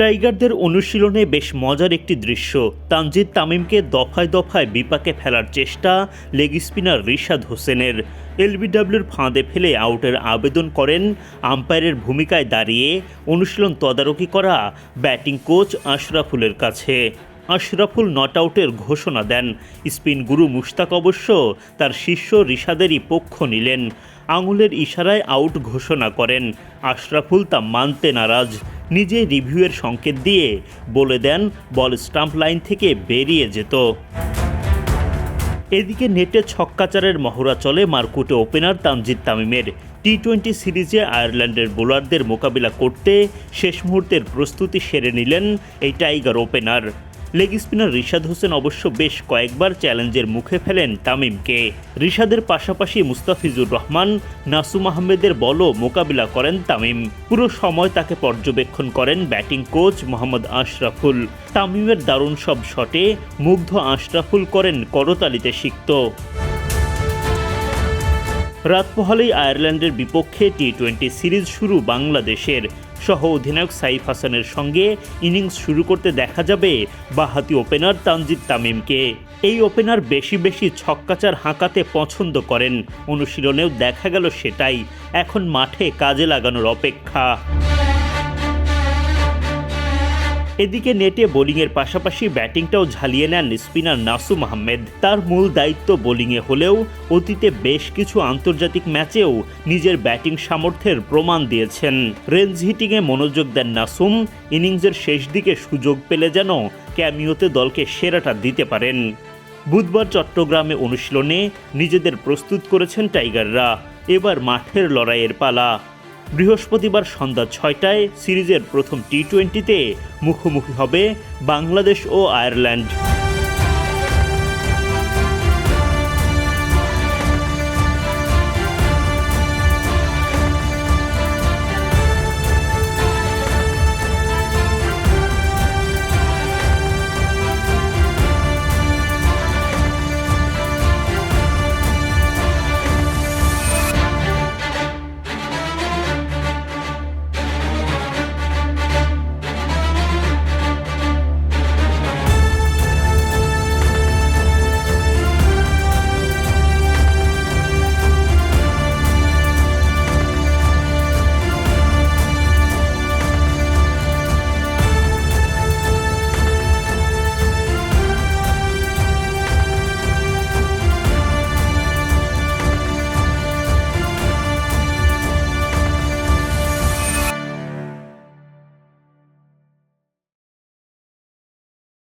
টাইগারদের অনুশীলনে বেশ মজার একটি দৃশ্য। তানজিদ তামিমকে দফায় দফায় বিপাকে ফেলার চেষ্টা লেগ স্পিনার রিশাদ হোসেনের। এলবিডব্লিউর ফাঁদে ফেলে আউটের আবেদন করেন। আম্পায়ারের ভূমিকায় দাঁড়িয়ে অনুশীলন তদারকি করা ব্যাটিং কোচ আশরাফুলের কাছে। আশরাফুল নট আউটের ঘোষণা দেন। স্পিন গুরু মুশতাক অবশ্য তার শিষ্য রিশাদেরই পক্ষ নিলেন। আঙুলের ইশারায় আউট ঘোষণা করেন। আশরাফুল তা মানতে নারাজ। নিজে রিভিউয়ের সংকেত দিয়ে বলে দেন, বল স্টাম্প লাইন থেকে বেরিয়ে যেত। এদিকে নেটে ছক্কাচারের মহড়া চলে মারকুটে ওপেনার তামজিদ তামিমের। টি টোয়েন্টি সিরিজে আয়ারল্যান্ডের বোলারদের মোকাবিলা করতে শেষ মুহূর্তের প্রস্তুতি সেরে নিলেন এই tiger opener. Leg spinner Rishad Hossain অবশ্য বেশ কয়েকবার চ্যালেঞ্জের মুখে ফেলেন তামিমকে। রিশাদের পাশাপাশি মুস্তাফিজুর রহমান, নাসুম আহমেদের বলও মোকাবিলা করেন তামিম। পুরো সময় তাকে পর্যবেক্ষণ করেন ব্যাটিং কোচ মোহাম্মদ আশরাফুল। তামিমের দারুণ সব শটে মুগ্ধ আশরাফুল করেন করতালিতে সিক্ত। রাত আয়ারল্যান্ডের বিপক্ষে টি টোয়েন্টি সিরিজ শুরু বাংলাদেশের। সহ অধিনায়ক সাইফ হাসানের সঙ্গে ইনিংস শুরু করতে দেখা যাবে বাহাতি ওপেনার তানজিদ তামিমকে। এই ওপেনার বেশি বেশি ছক্কাচার হাঁকাতে পছন্দ করেন। অনুশীলনেও দেখা গেল সেটাই। এখন মাঠে কাজে লাগানোর অপেক্ষা। এদিকে নেটে বোলিংয়ের পাশাপাশি ব্যাটিংটাও ঝালিয়ে নেন স্পিনার নাসুম আহমেদ তার মূল দায়িত্ব বোলিংয়ে হলেও অতীতে বেশ কিছু আন্তর্জাতিক ম্যাচেও নিজের ব্যাটিং সামর্থ্যের প্রমাণ দিয়েছেন। রেঞ্জ হিটিংয়ে মনোযোগ দেন নাসুম। ইনিংসের শেষ দিকে সুযোগ পেলে যেন ক্যামিওতে দলকে সেরাটা দিতে পারেন। বুধবার চট্টগ্রামে অনুশীলনে নিজেদের প্রস্তুত করেছেন টাইগাররা। এবার মাঠের লড়াইয়ের পালা। বৃহস্পতিবার সন্ধ্যা ছয়টায় সিরিজের প্রথম টি টোয়েন্টিতে মুখোমুখি হবে বাংলাদেশ ও আয়ারল্যান্ড।